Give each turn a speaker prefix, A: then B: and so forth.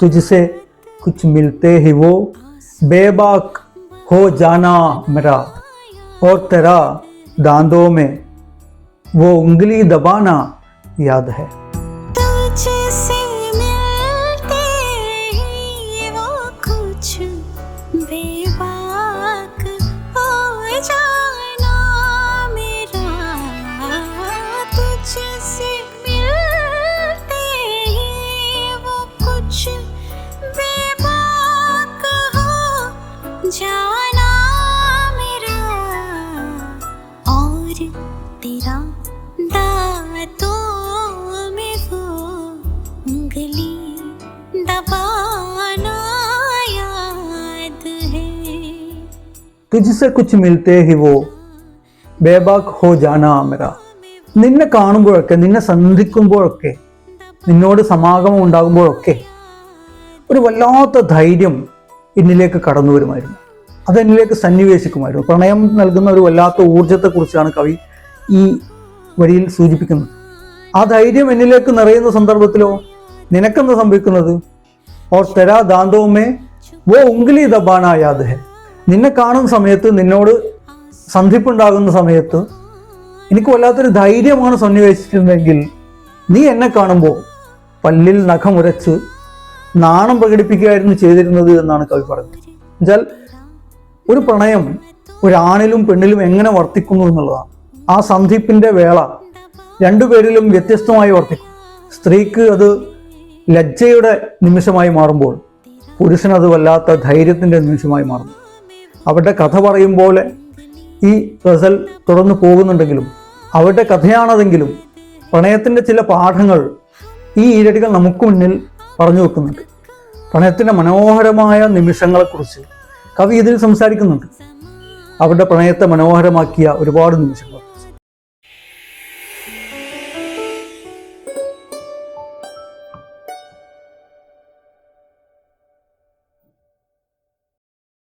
A: तुझसे कुछ मिलते ही वो बेबाक हो जाना मेरा और तेरा दांतों में वो उंगली दबाना याद है।
B: तुझसे तेरा दांतों में वो उंगली दबाना याद है
A: തുജിസെ കുച്ച് മിൽത്തേ ഹി വോ ബേബാക്ക് ഹോ ജാനാ മെറ നിന്നെ കാണുമ്പോഴൊക്കെ നിന്നെ സന്ധിക്കുമ്പോഴൊക്കെ നിന്നോട് സമാഗമം ഉണ്ടാകുമ്പോഴൊക്കെ ഒരു വല്ലാത്ത ധൈര്യം എന്നിലേക്ക് കടന്നു വരുമായിരുന്നു അത് എന്നിലേക്ക് സന്നിവേശിക്കുമായിരുന്നു പ്രണയം നൽകുന്ന ഒരു വല്ലാത്ത ഊർജത്തെക്കുറിച്ചാണ് കവി ഈ വഴിയിൽ സൂചിപ്പിക്കുന്നു. ആ ധൈര്യം എന്നിലേക്ക് നിറയുന്ന സന്ദർഭത്തിലോ നിനക്കെന്ന് സംഭവിക്കുന്നത്? ഓർ തെരാ ദാന്തവുമേ വോ ഉംഗലി ദബാനായ അദ്ദേഹം നിന്നെ കാണുന്ന സമയത്ത് നിന്നോട് സന്ധിപ്പുണ്ടാകുന്ന സമയത്ത് എനിക്ക് വല്ലാത്തൊരു ധൈര്യമാണ് സന്നിവേശിച്ചിരുന്നെങ്കിൽ നീ എന്നെ കാണുമ്പോൾ പല്ലിൽ നഖമുരച്ച് നാണം പ്രകടിപ്പിക്കുകയായിരുന്നു ചെയ്തിരുന്നത് എന്നാണ് കവി പറയുന്നത്. എന്നുവെച്ചാൽ ഒരു പ്രണയം ഒരാണിലും പെണ്ണിലും എങ്ങനെ വർത്തിക്കുന്നു എന്നുള്ളതാണ്. ആ സന്ധിപ്പിന്റെ വേള രണ്ടുപേരിലും വ്യത്യസ്തമായി വർത്തിക്കും സ്ത്രീക്ക് അത് ലജ്ജയുടെ നിമിഷമായി മാറുമ്പോൾ പുരുഷനത് വല്ലാത്ത ധൈര്യത്തിന്റെ നിമിഷമായി മാറുന്നു. അവരുടെ കഥ പറയും പോലെ ഈ ഗസൽ തുടർന്ന് പോകുന്നുണ്ടെങ്കിലും അവരുടെ കഥയാണതെങ്കിലും പ്രണയത്തിന്റെ ചില പാഠങ്ങൾ ഈ ഈരടികൾ നമുക്ക് മുന്നിൽ പറഞ്ഞു വെക്കുന്നുണ്ട്. പ്രണയത്തിന്റെ മനോഹരമായ നിമിഷങ്ങളെക്കുറിച്ച് കവി ഇതിൽ സംസാരിക്കുന്നുണ്ട്. അവരുടെ പ്രണയത്തെ മനോഹരമാക്കിയ ഒരുപാട് നിമിഷങ്ങൾ.